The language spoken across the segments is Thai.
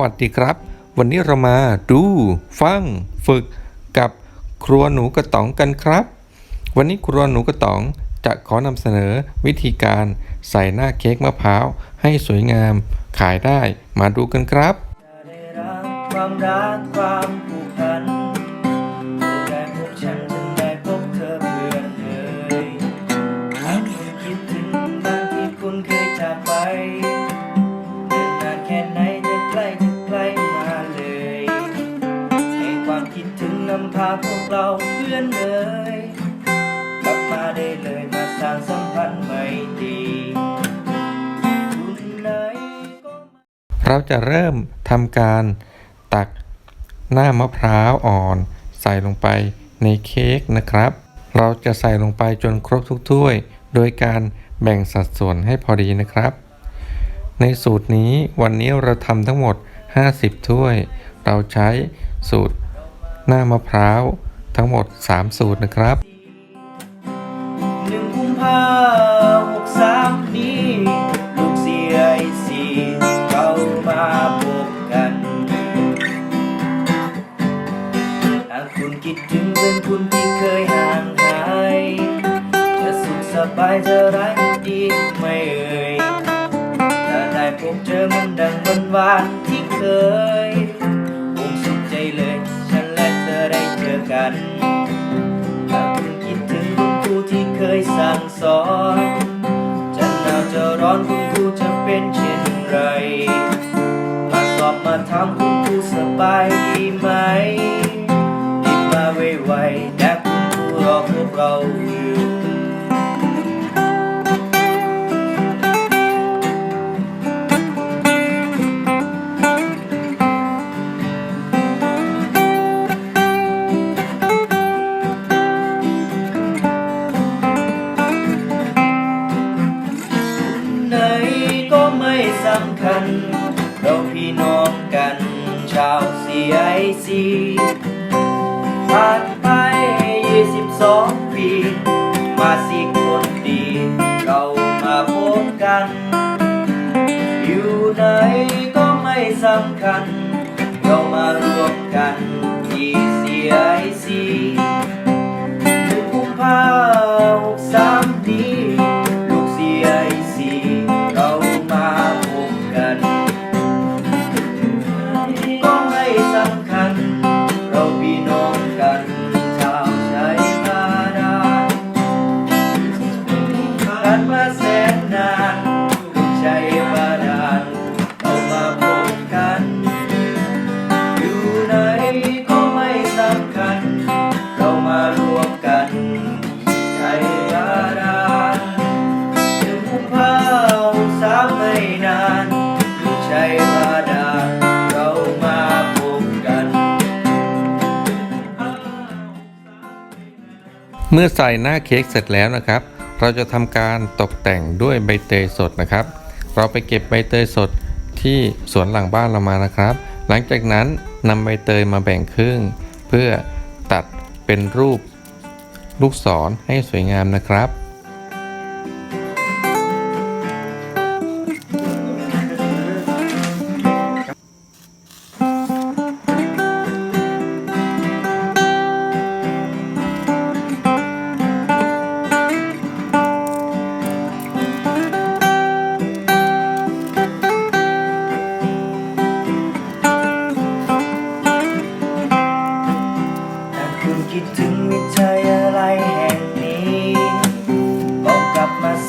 วัสดีครับ วันนี้เรามาดู ฟัง ฝึกกับครัวหนูกระต๋องกันครับ วันนี้ครัวหนูกระต๋องจะขอนำเสนอวิธีการใส่หน้าเค้กมะพร้าวให้สวยงามขายได้มาดูกันครับ พวกเราเพื่อนเอ่ยกลับมาได้เลยมาสร้างสัมพันธ์ใหม่ดีคุณไหนก็เราจะเริ่มทำการตักหน้ามะพร้าวอ่อน ใส่ลงไปในเค้กนะครับ เราจะใส่ลงไปจนครบทุกถ้วย โดยการแบ่งสัดส่วนให้พอดีนะครับ ในสูตรนี้วันนี้เราทำทั้งหมด 50 ถ้วย เราใช้สูตร หน้ามะพร้าวทั้งหมด 3 สูตรนะครับหนึ่งกุมภาหกสามนี้ลูกเสียสีเรามาพบกันหากคุณคิดถึงเพื่อนคุณที่เคยห่างหายจะสุขสบายจะร้ายดีไม่เอ่ยถ้าได้พบเจอมันดังวันวานที่เคย อกันถ้าคุณคิดถึงคุณครูที่เคยสั่งสอนจะหนาวจะร้อนคุณครูจะเป็นเช่นไร มาสอบมาถามคุณครูสบายดีไหมำคัญ เราพี่น้องกัน ชาว CIC ผ่านไป 22 ปี มาสิคนดี เรามาพบกัน อยู่ไหนก็ไม่สำคัญ เรามารวมกันที่ CIC เมื่อใส่หน้าเค้กเสร็จแล้วนะครับ เราจะทำการตกแต่งด้วยใบเตยสดนะครับ เราไปเก็บใบเตยสดที่สวนหลังบ้านเรามานะครับ หลังจากนั้นนำใบเตยมาแบ่งครึ่ง เพื่อตัดเป็นรูปลูกศรให้สวยงามนะครับ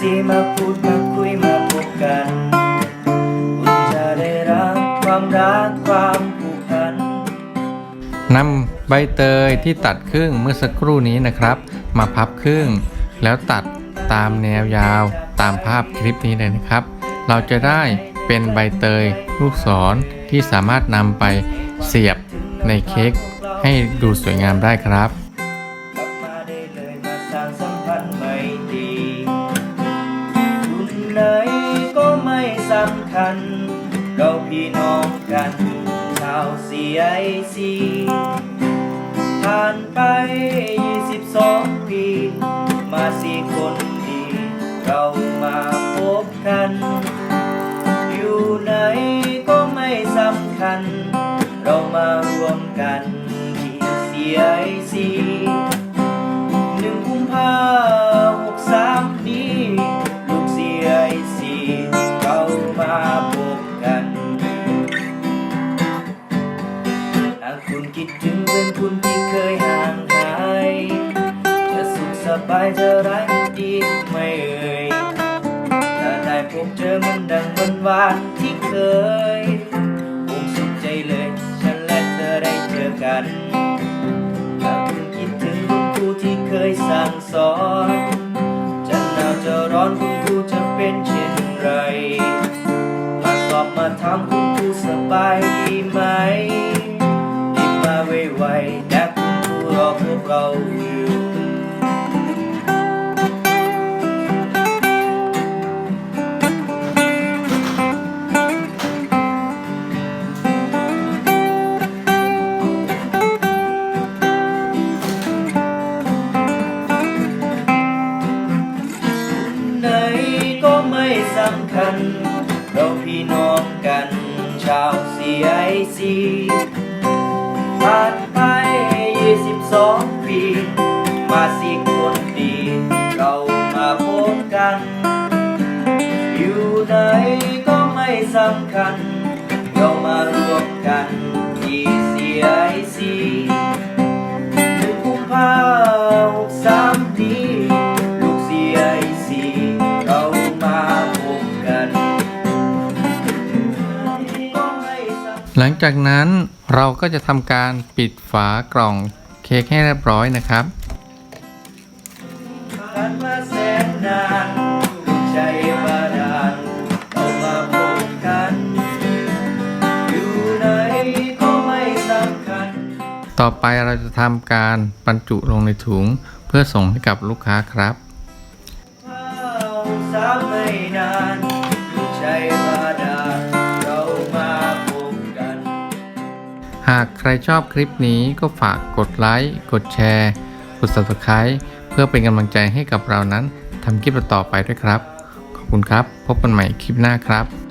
ลับมาสิมาพูดมาคุยมาพบกันคุณจะได้รับความรักความผูกพันนำใบเตยที่ตัดครึ่งเมื่อสักครู่นี้นะครับ มาพับครึ่ง แล้วตัดตามแนวยาวตามภาพคลิปนี้เลยนะครับ เราจะได้เป็นใบเตยลูกศรที่สามารถนำไปเสียบในเค้กให้ดูสวยงามได้ครับ คัญ เราพี่น้องกันชาวซีไอซีผ่านไป 22 ปี มาสี่คนดี เรามาพบกัน รักดีไม่เอ่ยถ้าได้พบเจอมันดังวันวานที่เคยผมสุขใจเลย ฉันและเธอได้เจอกันถ้าคุณคิดถึงคุณครูที่เคยสั่งสอน ก็ไม่สำคัญ เราพี่น้องกันชาว CIC ผ่านไป 22 ปี มาสิ หลังจากนั้นเราก็จะทำการปิดฝากล่องเค้กให้เรียบร้อยนะครับต่อไปเราจะทำการบรรจุลงในถุงเพื่อส่งให้กับลูกค้าครับากใครชอบคลิปนี้ก็ฝากกดไลค์กดแชร์ กด subscribe เพื่อเป็นกำลังใจให้กับเรานั้นทำคลิปต่อไปด้วยครับ ขอบคุณครับ พบกันใหม่คลิปหน้าครับ